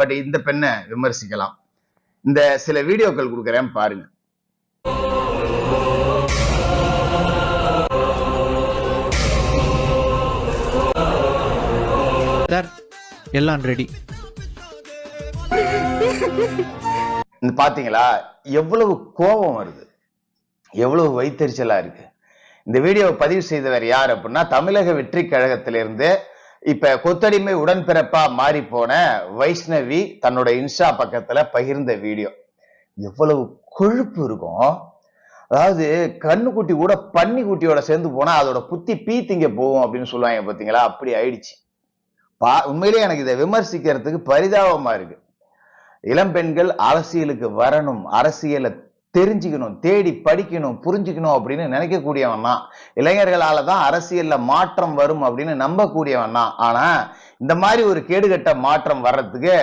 But இந்த பெண்ணை விமர்சிக்கலாம். இந்த சில வீடியோக்கள் கொடுக்குறேன் பாருங்க. சார் எல்லாம் ரெடி இந்த பாத்தீங்களா? எவ்வளவு கோபம் வருது. எவ்வளவு வைத்தறிச்சலா இருக்கு. இந்த வீடியோவை பதிவு செய்தவர் யார் அப்படின்னா தமிழக வெற்றி கழகத்திலிருந்து இப்ப கொத்தடிமை உடன்பிறப்பா மாறி போன வைஷ்ணவி தன்னோட இன்ஸ்டா பக்கத்துல பகிர்ந்த வீடியோ. எவ்வளவு கொழுப்பு இருக்கும். அதாவது கண்ணுக்குட்டி கூட பன்னி குட்டியோட சேர்ந்து போனா அதோட புத்தி பீத்திங்க போகும் அப்படின்னு சொல்லுவாங்க பாத்தீங்களா? அப்படி ஆயிடுச்சு. பா உண்மையிலேயே எனக்கு இதை விமர்சிக்கிறதுக்கு பரிதாபமா இருக்கு. இளம் பெண்கள் அரசியலுக்கு வரணும் அரசியலை தெரிஞ்சுக்கணும் தேடி படிக்கணும் புரிஞ்சுக்கணும் அப்படின்னு நினைக்கக்கூடியவன் தான். இளைஞர்களால தான் அரசியல்ல மாற்றம் வரும் அப்படின்னு நம்பக்கூடியவன் தான். ஆனா இந்த மாதிரி ஒரு கேடுகட்ட மாற்றம் வர்றதுக்கு